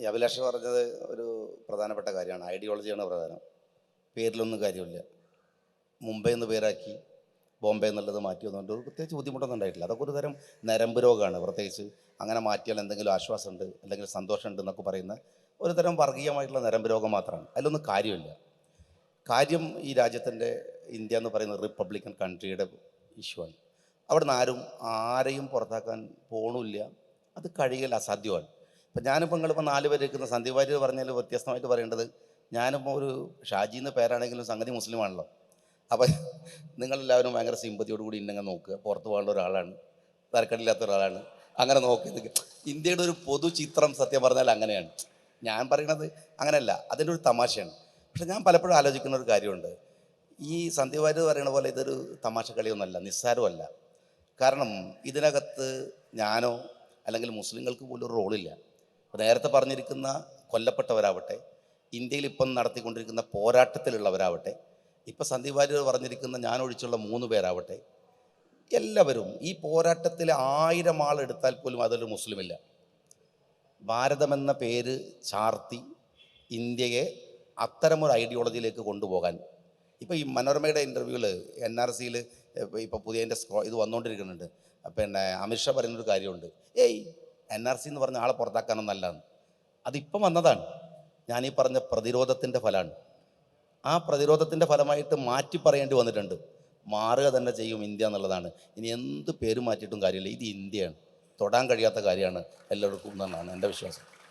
ഈ അഭിലാഷ് പറഞ്ഞത് ഒരു പ്രധാനപ്പെട്ട കാര്യമാണ്. ഐഡിയോളജിയാണ് പ്രധാനം. പേരിലൊന്നും കാര്യമില്ല. മുംബൈ എന്ന് പേരാക്കി ബോംബെ എന്നുള്ളത് മാറ്റി വന്നുകൊണ്ട് പ്രത്യേകിച്ച് ബുദ്ധിമുട്ടൊന്നും ഉണ്ടായിട്ടില്ല. അതൊക്കെ ഒരു തരം നരമ്പ് രോഗമാണ് പ്രത്യേകിച്ച് അങ്ങനെ മാറ്റിയാൽ എന്തെങ്കിലും ആശ്വാസമുണ്ട് അല്ലെങ്കിൽ സന്തോഷമുണ്ട് എന്നൊക്കെ പറയുന്ന ഒരു തരം വർഗീയമായിട്ടുള്ള നരമ്പ് രോഗം മാത്രമാണ്. അതിലൊന്നും കാര്യമില്ല. കാര്യം ഈ രാജ്യത്തിന്റെ ഇന്ത്യ എന്ന് പറയുന്ന റിപ്പബ്ലിക്കൻ കൺട്രിയുടെ ഇഷ്യൂ ആണ്. അവിടെ നിന്ന് ആരും ആരെയും പുറത്താക്കാൻ പോണില്ല. അത് കഴിയൽ അസാധ്യമാണ്. ഇപ്പം ഞാനിപ്പോൾ നിങ്ങളിപ്പോൾ നാല് പേര് ഇരിക്കുന്ന സന്ദീപ് വാര്യർ പറഞ്ഞാൽ വ്യത്യസ്തമായിട്ട് പറയേണ്ടത് ഞാനിപ്പോൾ ഒരു ഷാജി എന്ന പേരാണെങ്കിലും സംഗതി മുസ്ലിമാണല്ലോ അപ്പം നിങ്ങളെല്ലാവരും ഭയങ്കര സിമ്പതിയോട് കൂടി ഇന്നങ്ങനെ നോക്കുക പുറത്ത് പോകേണ്ട ഒരാളാണ്. തരക്കടില്ലാത്ത ഒരാളാണ്. അങ്ങനെ നോക്കി നിൽക്കുക ഇന്ത്യയുടെ ഒരു പൊതു ചിത്രം സത്യം പറഞ്ഞാൽ അങ്ങനെയാണ്. ഞാൻ പറയണത് അങ്ങനെയല്ല. അതിന്റെ ഒരു തമാശയാണ്. പക്ഷെ ഞാൻ പലപ്പോഴും ആലോചിക്കുന്ന ഒരു കാര്യമുണ്ട്. ഈ സന്ദീപ് വാര്യർ പറയുന്ന പോലെ ഇതൊരു തമാശ കളിയൊന്നുമല്ല നിസ്സാരമല്ല. കാരണം ഇതിനകത്ത് ഞാനോ അല്ലെങ്കിൽ മുസ്ലിങ്ങൾക്ക് പോലും ഒരു റോളില്ല. നേരത്തെ പറഞ്ഞിരിക്കുന്ന കൊല്ലപ്പെട്ടവരാവട്ടെ ഇന്ത്യയിൽ ഇപ്പം നടത്തിക്കൊണ്ടിരിക്കുന്ന പോരാട്ടത്തിലുള്ളവരാവട്ടെ ഇപ്പം സന്ദീപ് വാര്യർ പറഞ്ഞിരിക്കുന്ന ഞാനൊഴിച്ചുള്ള മൂന്ന് പേരാവട്ടെ എല്ലാവരും ഈ പോരാട്ടത്തിൽ ആയിരം ആളെടുത്താൽ പോലും അതൊരു മുസ്ലിമില്ല. ഭാരതമെന്ന പേര് ചാർത്തി ഇന്ത്യയെ അത്തരമൊരു ഐഡിയോളജിയിലേക്ക് കൊണ്ടുപോകാൻ. ഇപ്പോൾ ഈ മനോരമയുടെ ഇന്റർവ്യൂവിൽ എൻ ആർ സിയിൽ ഇപ്പോൾ പുതിയ എന്റെ ഇത് വന്നുകൊണ്ടിരിക്കുന്നുണ്ട്. പിന്നെ അമിത്ഷാ പറയുന്നൊരു കാര്യമുണ്ട്. ഏയ് എൻ ആർ സി എന്ന് പറഞ്ഞ ആളെ പുറത്താക്കാനൊന്നല്ലാന്ന് അതിപ്പം വന്നതാണ്. ഞാൻ ഈ പറഞ്ഞ പ്രതിരോധത്തിന്റെ ഫലമാണ്. ആ പ്രതിരോധത്തിന്റെ ഫലമായിട്ട് മാറ്റി പറയേണ്ടി വന്നിട്ടുണ്ട്. മാറുക തന്നെ ചെയ്യും ഇന്ത്യ എന്നുള്ളതാണ്. ഇനി എന്ത് പേര് മാറ്റിയിട്ടും കാര്യമില്ല. ഇത് ഇന്ത്യയാണ്. തൊടാൻ കഴിയാത്ത കാര്യമാണ്. എല്ലാവർക്കും എന്നാണ് എന്റെ വിശ്വാസം.